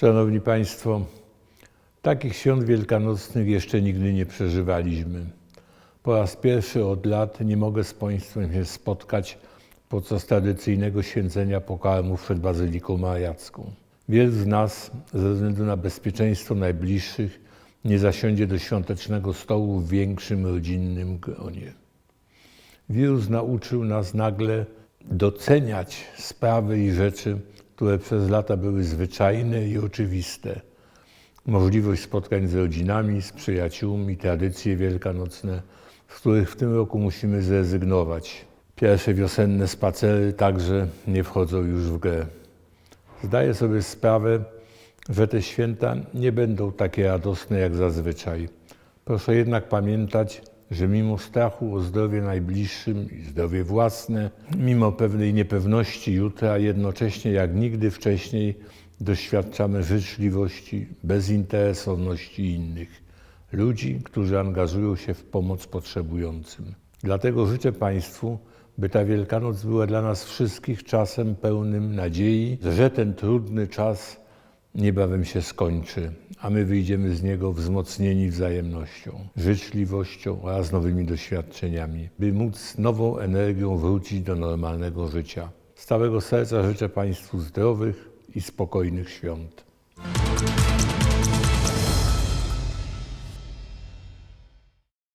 Szanowni Państwo, takich świąt wielkanocnych jeszcze nigdy nie przeżywaliśmy. Po raz pierwszy od lat nie mogę z Państwem się spotkać podczas tradycyjnego święcenia pokarmów przed Bazyliką Mariacką. Wielu z nas ze względu na bezpieczeństwo najbliższych nie zasiądzie do świątecznego stołu w większym rodzinnym gronie. Wirus nauczył nas nagle doceniać sprawy i rzeczy, które przez lata były zwyczajne i oczywiste. Możliwość spotkań z rodzinami, z przyjaciółmi, tradycje wielkanocne, z których w tym roku musimy zrezygnować. Pierwsze wiosenne spacery także nie wchodzą już w grę. Zdaję sobie sprawę, że te święta nie będą takie radosne jak zazwyczaj. Proszę jednak pamiętać, że mimo strachu o zdrowie najbliższym i zdrowie własne, mimo pewnej niepewności jutra, jednocześnie jak nigdy wcześniej doświadczamy życzliwości, bezinteresowności innych ludzi, którzy angażują się w pomoc potrzebującym. Dlatego życzę Państwu, by ta Wielkanoc była dla nas wszystkich czasem pełnym nadziei, że ten trudny czas niebawem się skończy, a my wyjdziemy z niego wzmocnieni wzajemnością, życzliwością oraz nowymi doświadczeniami, by móc z nową energią wrócić do normalnego życia. Z całego serca życzę Państwu zdrowych i spokojnych świąt.